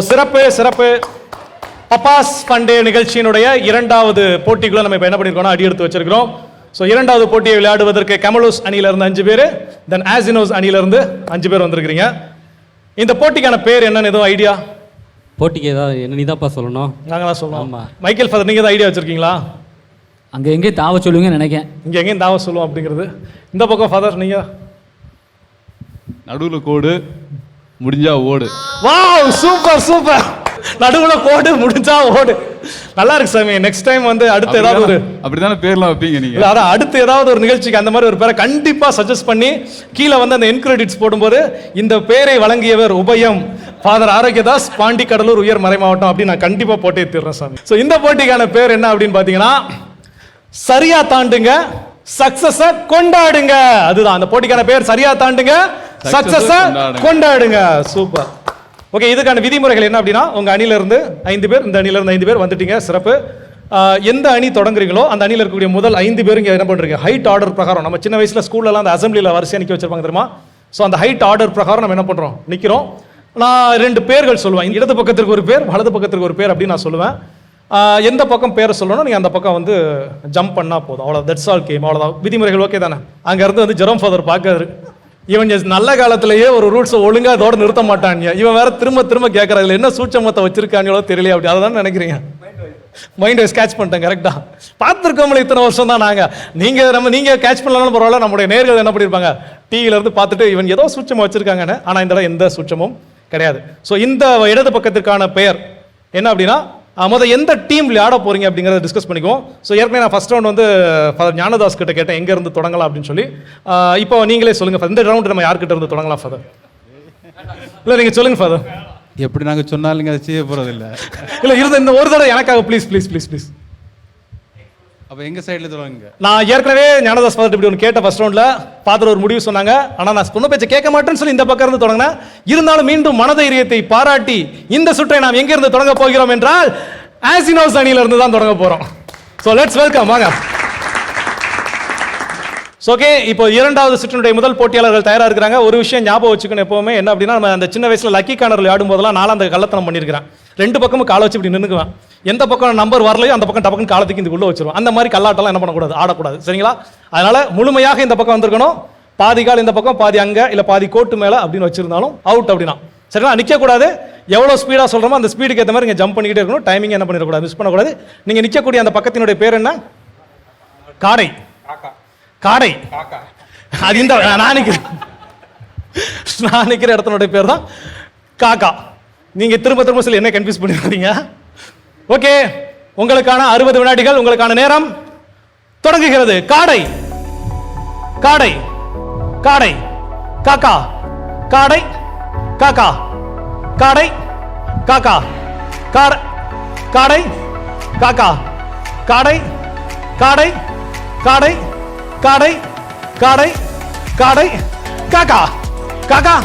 சிறப்பு சிறப்பு. பப்பாஸ் பண்டே நிகழ்ச்சியினுடைய இரண்டாவது போட்டிக்குள்ள நம்ம இப்போ என்ன பண்ணியிருக்கோம்னா அடி எடுத்து வச்சிருக்கிறோம். ஸோ இரண்டாவது போட்டியை விளையாடுவதற்கு கமலோஸ் அணியில இருந்து அஞ்சு பேர் தென் ஆசினோஸ் அணியில இருந்து அஞ்சு பேர் வந்திருக்கிறீங்க. இந்த போட்டிக்கான பேர் என்னன்னு எதுவும் ஐடியா? போட்டிக்கு ஏதாவது என்ன நீதாப்பா சொல்லணும். நாங்களாம் சொல்லுவோம் ஆமா. மைக்கேல் ஃபாதர் நீங்க ஏதாவது ஐடியா வச்சிருக்கீங்களா? அங்கே எங்கே தாவ சொல்லுவீங்கன்னு நினைக்கிறேன் இங்க எங்கேயும் தாவ சொல்லுவோம் அப்படிங்கிறது. இந்த பக்கம் ஃபாதர் நீங்க? நடுவில் கோடு. முடிஞ்சா ஓடு. வாவ் சூப்பர் சூப்பர் நடுவுல கோடு முடிஞ்சா ஓடு. நல்லா இருக்கு சாமி நெக்ஸ்ட் டைம் வந்து அடுத்து ஏதாவது ஒரு அப்படிதானே- பேர்லாம் வைப்பீங்க நீங்க? அதான் அடுத்து ஏதாவது ஒரு நிகழ்ச்சிக்கு அந்த மாதிரி ஒரு பேரை கண்டிப்பா சஜஸ்ட் பண்ணி கீழே வந்து அந்த என்கிரெடிட்ஸ் போடும்போது இந்த பேரை வழங்கியவர் உபயம். ஃபாதர் ஆரோக்கியதாஸ் பாண்டி கடலூர் உயர் மறை மாவட்டம் அப்படின்னு நான் கண்டிப்பா போட்டே தீர்றேன் சாமி. ஸோ இந்த போட்டிக்கான பேர் என்ன அப்படின்னு பாத்தீங்கன்னா சரியா தாண்டுங்க சக்சஸ கொண்டாடுங்க. அதுதான் அந்த போட்டிக்கான பேர் சரியா தாண்டுங்க சக்சஸ கொண்டாடுங்க. சூப்பர் ஓகே இதுக்கான விதிமுறைகள் என்ன அப்படின்னா உங்க அணில இருந்து ஐந்து பேர் இந்த அணில இருந்து ஐந்து பேர் வந்துட்டீங்க சிறப்பு. எந்த அணி தொடங்குறீங்களோ அந்த அணியில் இருக்கக்கூடிய முதல் ஐந்து இங்க என்ன பண்றீங்க? ஹைட் ஆர்டர் பிரகாரம் நம்ம சின்ன வயசுல ஸ்கூல்லலாம் அந்த அசம்பிளியில் வரிசையா நிக்க வச்சிருப்பாங்க தெரியுமா? ஸோ அந்த ஹைட் ஆர்டர் பிரகாரம் நம்ம என்ன பண்றோம்? நிக்கிறோம். நான் ரெண்டு பேர்கள் சொல்லுவேன். இடது பக்கத்திற்கு ஒரு பேர் வலது பக்கத்திற்கு ஒரு பேர் அப்படின்னு நான் சொல்லுவேன். எந்த பக்கம் பேரை சொல்லணும் நீங்கள் அந்த பக்கம் வந்து ஜம்ப் பண்ணா போதும். அவ்வளோ தட்ஸ் ஆல் கேம் அவ்வளோதான் விதிமுறைகள் ஓகே தானே? அங்கேருந்து வந்து ஜெரோம் ஃபாதர் பார்க்காரு. இவன் நல்ல காலத்திலேயே ஒரு ரூல்ஸை ஒழுங்காக அதோட நிறுத்த மாட்டாங்க இவன் வேற திரும்ப திரும்ப கேட்கறதுல என்ன சூட்சமத்தை வச்சிருக்காங்களோ தெரியல அப்படி. அதை தான் நினைக்கிறீங்க? மைண்ட் ஸ்கேட்ச் பண்ணிட்டேன் கரெக்டாக பார்த்துருக்கோம்ல இத்தனை வருஷம் தான் நாங்கள் நீங்கள் நம்ம நீங்கள் கேட்ச் பண்ணலாம் பரவாயில்ல நம்முடைய நேர்கள் என்ன பண்ணியிருப்பாங்க டிவில பார்த்துட்டு இவன் ஏதோ சூட்சமாக வச்சிருக்காங்கன்னு. ஆனால் இந்த தடவை எந்த சூட்சமும் கிடையாது. ஸோ இந்த இடது பக்கத்திற்கான பெயர் என்ன அப்படின்னா அஹ், முத எந்த டீம் விளையாட போறீங்க அப்படிங்கறத டிஸ்கஸ் பண்ணிக்குவோம். ஸோ ஏற்கனவே நான் ஃபர்ஸ்ட் ரவுண்ட் வந்து ஞானதாஸ் கிட்ட கேட்டேன் எங்க இருந்து தொடங்கலாம் அப்படின்னு சொல்லி. இப்போ நீங்களே சொல்லுங்க father. இந்த ரவுண்ட் நம்ம யார்கிட்ட இருந்து தொடங்கலாம் ஃபாதர் இல்ல நீங்க சொல்லுங்க ஃபாதர் எப்படி நாங்க சொன்னாலும் அதை செய்ய போறது இல்ல இல்ல இருந்த இந்த ஒரு தடவை எனக்காக ப்ளீஸ் ப்ளீஸ் ப்ளீஸ் ப்ளீஸ் அப்போ எங்கள் சைடுல சொல்லுவாங்க நான் ஏற்கனவே ஞானதாஸ் ஃபாதர் இப்படி ஒன்று கேட்ட ஃபர்ஸ்ட் ரவுண்டில் பார்த்துட்டு ஒரு முடிவு சொன்னாங்க. ஆனால் நான் சொன்ன பேச்சை கேட்க மாட்டேன்னு சொல்லி இந்த பக்கம் இருந்து தொடங்கினேன். இருந்தாலும் மீண்டும் மனதைரியத்தை பாராட்டி இந்த சுற்றை நாம் எங்கேருந்து தொடங்க போகிறோம் என்றால் ஆசினோஸ் அணியிலிருந்து தான் தொடங்க போகிறோம் ஸோ லெட்ஸ் வெல்கம் வாங்க. ஓகே இப்போ இரண்டாவது சுற்றினுடைய முதல் போட்டியாளர்கள் தயாராக இருக்கிறாங்க. ஒரு விஷயம் ஞாபகம் வச்சுக்கணும் எப்பவுமே. என்ன அப்படின்னா நம்ம அந்த சின்ன வயசில் லக்கி கார்னர் விளையாடும் போதெல்லாம் நானும் அந்த கள்ளத்தனம் பண்ணியிருக்கிறேன். ரெண்டு பக்கமும் காலை வச்சு இப்படி நின்றுக்குவேன் எந்த பக்கம் நம்பர் வரலையோ அந்த பக்கம் டபக்குன்னு காலத்துக்கு இதுக்குள்ள வச்சிருவோம். அந்த மாதிரி கல்லாட்டெல்லாம் என்ன பண்ணக்கூடாது? ஆடக்கூடாது. சரிங்களா? அதனால முழுமையாக இந்த பக்கம் வந்திருக்கணும். பாதி கால் இந்த பக்கம் பாதி அங்க இல்ல பாதி கோட்டு மேல அப்படின்னு வச்சிருந்தாலும் அவுட் அப்படின்னா. சரிங்களா? நிக்க கூடாது எவ்வளவு ஸ்பீடா சொல்றோமோ அந்த ஸ்பீடுக்கு ஏற்ற மாதிரி நீங்க ஜம்ப் பண்ணிக்கிட்டே இருக்கணும். டைமிங் என்ன பண்ணிடக்கூடாது? மிஸ் பண்ணக்கூடாது. நீங்க நிக்கக்கூடிய அந்த பக்கத்தினுடைய பேர் என்ன? காடை. காடை. அது இந்த நான் நிக்கிறேன் நான் நிக்கிற இடத்தினுடைய பேர் தான் காக்கா. நீங்க திரும்ப திரும்ப சொல்லி என்ன கன்ஃபியூஸ் பண்ணிடுறீங்க ஓகே உங்களுக்கான அறுபது வினாடிகள் உங்களுக்கான நேரம் தொடங்குகிறது. காடை காடை காடை காக்கா காடை காக்கா காடை காக்கா காடை காடை காக்கா காடை காடை காடை காடை காடை காடை காக்கா காக்கா.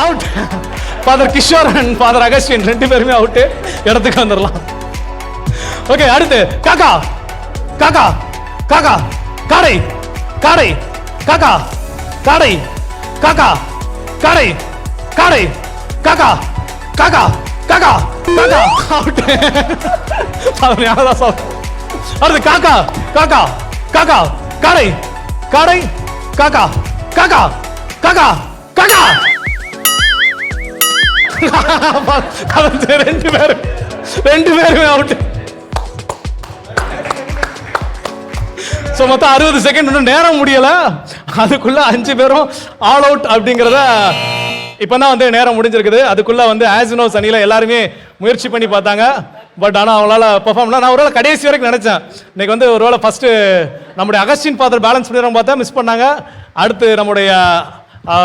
Out father Kishore and father Augustine ரெண்டு பேருமே அவுட்டு இடத்துக்கு வந்துடலாம் ஓகே அடுத்து காக்கா காக்கா காக்கா காடை காடை காக்கா காடை காக்கா காடை காடை காக்கா காக்கா காக்கா காக்கா அவுட்டு அவர் யாரா சார் அடுத்து காக்கா காக்கா காக்கா காடை காடை காக்கா காக்கா காக்கா காக்கா ரெண்டு பேரும் ரெண்டு பேருமே அவுட் ஸோ மொத்தம் அறுபது செகண்ட் இன்னும் நேரம் முடியல. அதுக்குள்ள அஞ்சு பேரும் ஆல் அவுட் அப்படிங்கிறத இப்போ தான் வந்து நேரம் முடிஞ்சிருக்குது. அதுக்குள்ள வந்து ஆசினோ அணியில் எல்லாருமே முயற்சி பண்ணி பார்த்தாங்க. பட் ஆனால் அவங்களால பெர்ஃபார்ம் நான் ஒருவேளை கடைசி வரைக்கும் நினச்சேன். இன்னைக்கு வந்து ஒரு வேளை ஃபஸ்ட்டு நம்முடைய அகஸ்டின் ஃபாதர் பேலன்ஸ் பண்ணிடுறோம் பார்த்தா மிஸ் பண்ணாங்க. அடுத்து நம்முடைய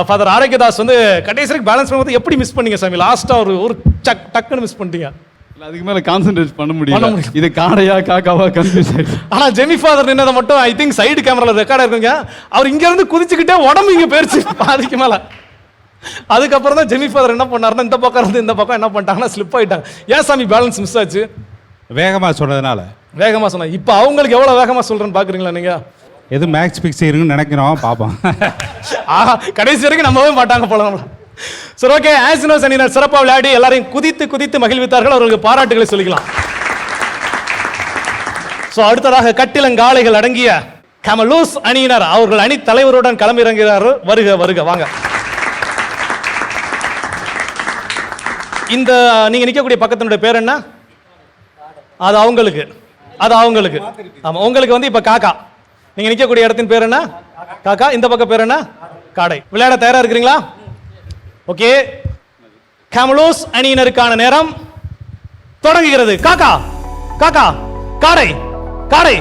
ஃபாதர் ஆரோக்கியதாஸ் வந்து கடைசி பேலன்ஸ் பண்ணும்போது எப்படி மிஸ் பண்ணீங்க சாமி? லாஸ்ட்டாக ஒரு ஒரு சக் டக்குன்னு மிஸ் பண்ணிட்டீங்க. இல்ல, அதுக்கு மேல கான்சென்ட்ரேட் பண்ண முடியல. இது காடையா காக்காவா கன்ஃபியூஸ் ஆயிடுச்சு. ஆனா ஜெமி ஃபாதர் நின்னதை மட்டும் ஐ திங்க் சைடு கேமரால ரெக்கார்ட் இருக்குங்க அவர் இங்க இருந்து குதிச்சுக்கிட்டே உடம்பு இங்க போயிருச்சு. பாதிக்கு மேல. அதுக்கப்புறம் தான் ஜெமி ஃபாதர் என்ன பண்ணாருன்னா இந்த பக்கம் இருந்து இந்த பக்கம் என்ன பண்ணிட்டாங்கன்னா ஸ்லிப் ஆயிட்டாங்க. ஏன் சாமி பேலன்ஸ் மிஸ் ஆச்சு? வேகமாக சொன்னதுனால. வேகமா சொன்னேன். இப்போ அவங்களுக்கு எவ்வளவு வேகமா சொல்றேன்னு பாக்குறீங்களா நீங்க? எது மேக்ஸ் பிக்ஸ் இருக்குன்னு நினைக்கிறோம் பார்ப்போம். ஆஹா கடைசி வரைக்கும் நம்பவே மாட்டாங்க போல நம்மள. சரி ஓகே ஆசினோஸ் அணியினர் சிறப்பாக விளையாடி எல்லாரையும் குதித்து குதித்து மகிழ்வித்தார்கள். அவர்களுக்கு பாராட்டுகளை சொல்லிக்கலாம். ஸோ அடுத்ததாக கட்டிலங்காளைகள் அடங்கிய கமலூஸ் அணியினர் அவர்கள் அணி தலைவருடன் களமிறங்குகிறார்கள். வருக வருக வாங்க. இந்த நீங்க நிற்கக்கூடிய பக்கத்தினுடைய பேர் என்ன? அது அவங்களுக்கு. அது அவங்களுக்கு. ஆமாம் உங்களுக்கு வந்து இப்போ காக்கா. நீங்க நிற்கக்கூடிய இடத்தின் பேர் என்ன? காக்கா இந்த பக்கம் பேர் என்ன? காடை. விளையாட தயாரா இருக்கிறீங்களா? ஓகே கேமலோஸ் அணியினருக்கான நேரம் தொடங்குகிறது. காக்கா காக்கா காடை காடை.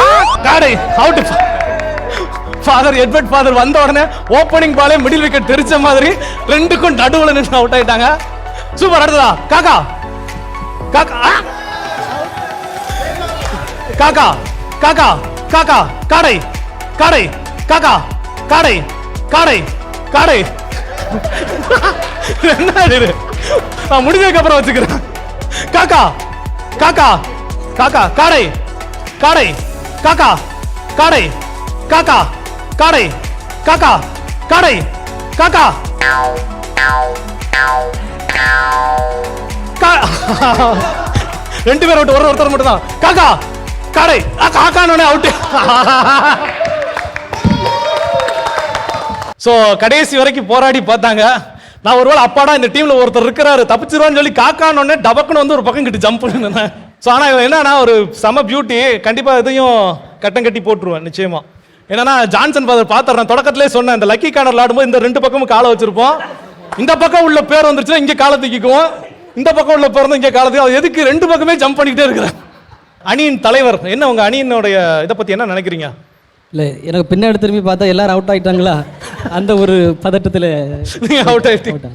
ஆ, காடை. அவுட் ஃபாதர் எட்வர்ட் ஃபாதர் வந்த உடனே ஓப்பனிங் பாலே மிடில் விக்கெட் தெரிச்ச மாதிரி ரெண்டுக்கும் நடுவில் நின்று அவுட் ஆயிட்டாங்க. சூப்பர் அடுத்ததா? காக்கா காக்கா காக்கா காக்கா. காக்கா காடை காடை காக்கா காடை காடை காடை. என்ன இது? நான் முடிஞ்சதுக்கு அப்புறம் வச்சுக்கிறேன். காக்கா காக்கா காக்கா காடை காடை காக்கா காடை காக்கா காடை காக்கா காடை காக்கா. கா- ரெண்டு பேர் விட்டு ஒரு ஒருத்தர் மட்டும் தான் காக்கா கடை. ஆ, அவுட்டு ஸோ கடைசி வரைக்கும் போராடி பார்த்தாங்க. நான் ஒருவேளை அப்பாடா இந்த டீமில் ஒருத்தர் இருக்கிறாரு தப்பிச்சிருவான்னு சொல்லி காக்கானோடனே டபக்குன்னு வந்து ஒரு பக்கம் கிட்ட ஜம்ப் பண்ணிருந்தேன் ஸோ ஆனால் இவன் என்னன்னா ஒரு செம பியூட்டி கண்டிப்பாக இதையும் கட்டம் கட்டி போட்டுருவேன் நிச்சயமா. என்னன்னா ஜான்சன் ஃபாதர் பார்த்துறேன் தொடக்கத்திலே சொன்னேன் இந்த லக்கி கார்னர் ஆடும்போது இந்த ரெண்டு பக்கமும் காலை வச்சிருப்போம். இந்த பக்கம் உள்ள பேர் வந்துருச்சுன்னா இங்கே காலை தூக்கிக்குவோம். இந்த பக்கம் உள்ள பேர் வந்து காலத்துக்கு காலை தூக்கி அது எதுக்கு? ரெண்டு பக்கமே ஜம்ப் பண்ணிக்கிட்டே இருக்கிறேன். அணியின் தலைவர் என்ன உங்க அணியினுடைய இதை பத்தி என்ன நினைக்கிறீங்க? இல்லை எனக்கு பின்னாடி திரும்பி பார்த்தா எல்லாரும் அவுட் ஆயிட்டாங்களா? அந்த ஒரு பதட்டத்தில் நீங்க அவுட் ஆயிட்டீங்க.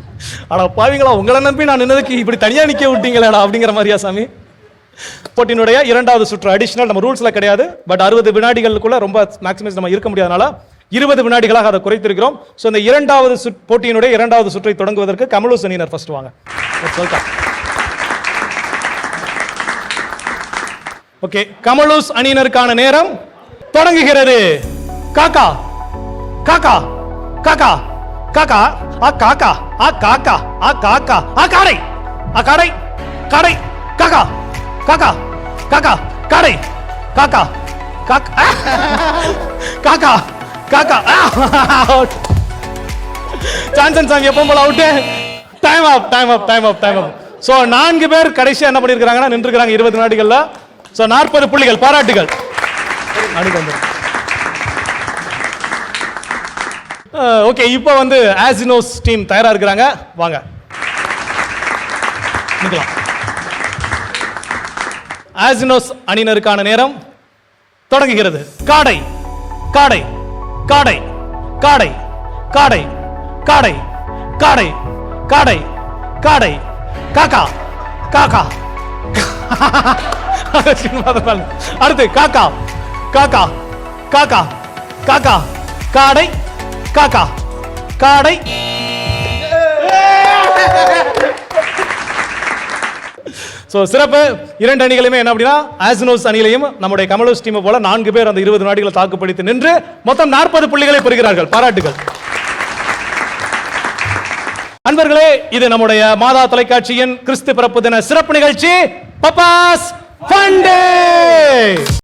அட பாவிங்களா உங்களை நம்பி நான் நின்னதுக்கு இப்படி தனியா நிக்க விட்டீங்களேடா அப்படிங்கிற மாதிரியா சாமி? போட்டியினுடைய இரண்டாவது சுற்று அடிஷனல் நம்ம ரூல்ஸ்ல கிடையாது. பட் அறுபது வினாடிகளுக்குள்ள ரொம்ப மேக்ஸிமைஸ் நம்ம இருக்க முடியாதனால இருபது வினாடிகளாக அதை குறைத்திருக்கிறோம். ஸோ இந்த இரண்டாவது சுற் போட்டியினுடைய இரண்டாவது சுற்றை தொடங்குவதற்கு கமலூஸ் அணியினர் ஃபர்ஸ்ட் வாங்க. வெல்கம் ஓகே கமலூஸ் அணியினருக்கான நேரம் தொடங்குகிறது. காக்கா காக்கா காக்கா காக்கா ஆ காக்கா ஆ காக்கா ஆ காக்கா ஆ காடை ஆ காடை காடை காக்கா காக்கா காக்கா காடை காக்கா காக்கா காக்கா காக்கா சான்சன் சாங் எப்பவும் போல out. Time off time off time up time off so நான்கு பேர் கடைசியாக என்ன பண்ணியிருக்கிறாங்கன்னா நின்றுக்கிறாங்க இருபது நாடுகளில். ஸோ நாற்பது புள்ளிகள் பாராட்டுகள். ஓகே இப்போ வந்து ஆசினோஸ் டீம் தயாராக இருக்கிறாங்க. வாங்க. நிற்கலாம் ஆசினோஸ் அணியினருக்கான நேரம் தொடங்குகிறது. காடை காடை காடை காடை காடை காடை காடை காடை காடை. காக்கா காக்கா. அடுத்து காக்கா. காக்கா. காக்கா. காக்கா. காடை. காக்கா. காடை. ஸோ சிறப்பு. இரண்டு அணிகளுமே என்ன அப்படின்னா ஆசினோஸ் அணிகளையும் நம்முடைய கமலோஸ் டீமை போல நான்கு பேர் அந்த இருபது நாடுகளை தாக்குப்பிடித்து நின்று மொத்தம் நாற்பது புள்ளிகளை பெறுகிறார்கள். பாராட்டுகள். அன்பர்களே இது நம்முடைய மாதா தொலைக்காட்சியின் கிறிஸ்து பிறப்பு தின சிறப்பு நிகழ்ச்சி. பப்பாஸ்! Fun day.